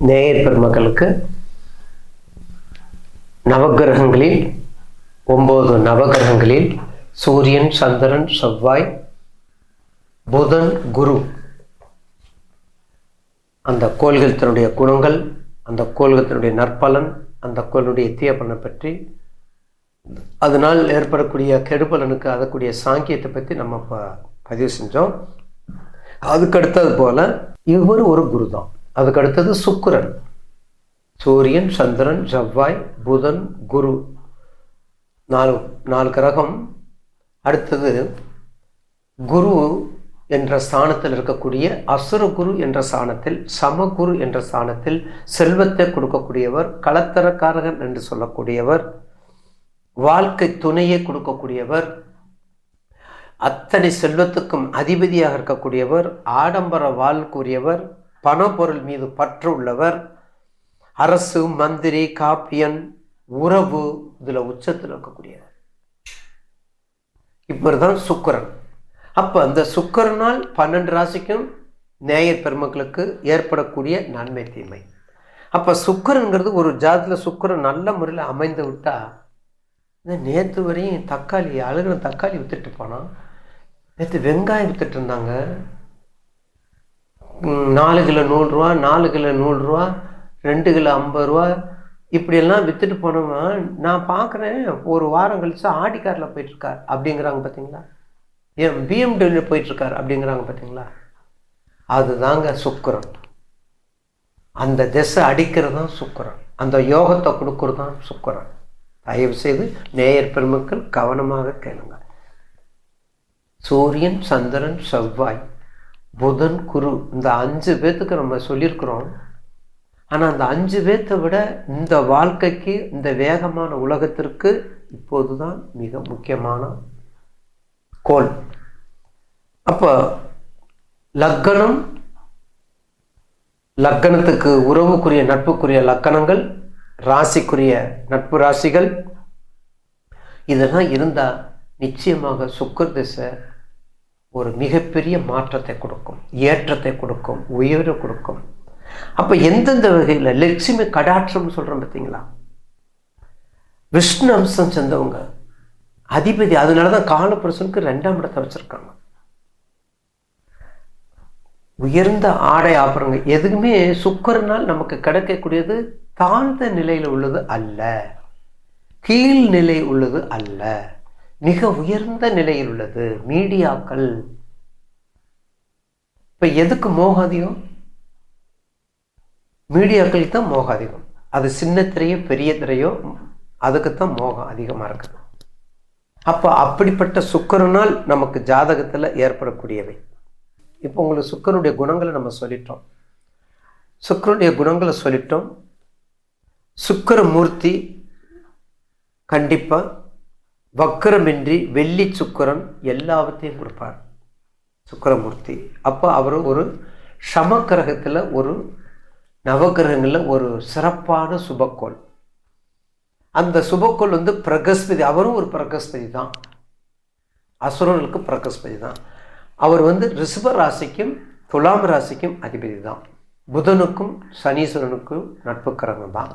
நேயர் பெருமக்களுக்கு நவக்கிரகங்களில் ஒம்பது நவக்கிரகங்களில் சூரியன் சந்திரன் செவ்வாய் புதன் குரு. அந்த கோள்களத்தினுடைய குணங்கள் அந்த கோள்கத்தினுடைய நற்பலன் அந்த கோளுடைய தீயப்பலனை பற்றி அதனால் ஏற்படக்கூடிய கெடுபலனுக்கு அதற்குரிய சாங்கியத்தை பற்றி நம்ம இப்போ பதிவு செஞ்சோம். அதுக்கடுத்தது போல் இவர் ஒரு குரு தான் அதுக்கு அடுத்தது சுக்கரன். சூரியன் சந்திரன் செவ்வாய் புதன் குரு. நாலு நாலு கிரகம். அடுத்தது குரு என்ற ஸ்தானத்தில் இருக்கக்கூடிய அசுரகுரு என்ற ஸ்தானத்தில் சமகுரு என்ற ஸ்தானத்தில் செல்வத்தை கொடுக்கக்கூடியவர் களத்தரக்காரகன் என்று சொல்லக்கூடியவர் வாழ்க்கை துணையை கொடுக்கக்கூடியவர் அத்தனை செல்வத்துக்கும் அதிபதியாக இருக்கக்கூடியவர் ஆடம்பர வாழ்க்குரியவர் பணப்பொருள் மீது பற்று உள்ளவர் அரசு மந்திரி காப்பியன் உறவு இதில் உச்சத்தில் இருக்கக்கூடியவர். இவர் தான் சுக்கரன். அப்போ அந்த சுக்கரனால் பன்னெண்டு ராசிக்கும் நேயர் பெருமக்களுக்கு ஏற்படக்கூடிய நன்மை தீமை. அப்போ சுக்கரன்கிறது ஒரு ஜாதத்தில் சுக்கரன் நல்ல முறையில் அமைந்து விட்டால் இந்த நேற்று வரையும் தக்காளி அழுகிற தக்காளி வித்துட்டு போனால் நேற்று வெங்காயம் வித்துட்டு இருந்தாங்க. நாலு கிலோ நூறுரூவா நாலு கிலோ நூறுரூவா ரெண்டு கிலோ ஐம்பது ரூபா இப்படியெல்லாம் விற்றுட்டு போனவன் நான் பார்க்குறேன் ஒரு வாரம் கழிச்சு ஆடி காரில் போயிட்டுருக்கார் அப்படிங்கிறாங்க பார்த்தீங்களா ஏன் பிஎம்டபிள்யூ போயிட்டுருக்கார் அப்படிங்கிறாங்க பார்த்தீங்களா அதுதாங்க சுக்கரம் அந்த திசை அடிக்கிறது தான் சுக்கரம் அந்த யோகத்தை கொடுக்கறது தான் சுக்கரம் தயவு செய்து நேயர் பெருமக்கள் கவனமாக கேளுங்க. சூரியன் சந்திரன் செவ்வாய் புதன் குரு இந்த அஞ்சு பேத்துக்கு நம்ம சொல்லியிருக்கிறோம். ஆனால் அந்த அஞ்சு பேத்தை விட இந்த வாழ்க்கைக்கு இந்த வேகமான உலகத்திற்கு இப்போது தான் மிக முக்கியமான கோல் அப்போ லக்கணம் லக்கணத்துக்கு உறவுக்குரிய நட்புக்குரிய லக்கணங்கள் ராசிக்குரிய நட்பு ராசிகள் இதெல்லாம் இருந்தால் நிச்சயமாக சுக்கர் திசை ஒரு மிகப்பெரிய மாற்றத்தை கொடுக்கும் ஏற்றத்தை கொடுக்கும் உயர்வை கொடுக்கும். அப்போ எந்தெந்த வகையில் லட்சுமி கடாட்சம்னு சொல்கிறோம் பார்த்தீங்களா? விஷ்ணு அம்சம் சேர்ந்தவங்க. அதிபதி அதனால தான் காலப்புருஷனுக்கு ரெண்டாம் இடத்தை வச்சுருக்காங்க. உயர்ந்த ஆடை ஆபரங்க எதுவுமே சுக்கரனால் நமக்கு கிடைக்கக்கூடியது தாழ்ந்த நிலையில் உள்ளது அல்ல. கீழ் நிலை உள்ளது அல்ல. மிக உயர்ந்த நிலையில் உள்ளது. மீடியாக்கள். இப்ப எதுக்கு மோகம் அதிகம்? மீடியாக்களுக்கு தான் மோகம் அதிகம். அது சின்ன திரையோ பெரிய திரையோ அதுக்கு தான் மோகம் அதிகமாக இருக்குது. அப்போ அப்படிப்பட்ட சுக்கரனால் நமக்கு ஜாதகத்தில் ஏற்படக்கூடியவை. இப்போ உங்களுக்கு சுக்கரனுடைய குணங்களை நம்ம சொல்லிட்டோம். சுக்கரனுடைய குணங்களை சொல்லிட்டோம். சுக்கரமூர்த்தி கண்டிப்பாக வக்கரமின்றி வெள்ளி சுக்கரன் எல்லாவற்றையும் கொடுப்பார். சுக்கரமூர்த்தி. அப்போ அவர் ஒரு சமக்கிரகத்தில் ஒரு நவக்கிரகங்களில் ஒரு சிறப்பான சுபக்கோள். அந்த சுபக்கோள் வந்து பிரகஸ்பதி அவரும் ஒரு பிரகஸ்பதி தான். அசுரர்களுக்கு பிரகஸ்பதி தான். அவர் வந்து ரிஷப ராசிக்கும் துலாம் ராசிக்கும் அதிபதி தான். புதனுக்கும் சனீஸ்வரனுக்கும் நட்புக்கரங்க தான்.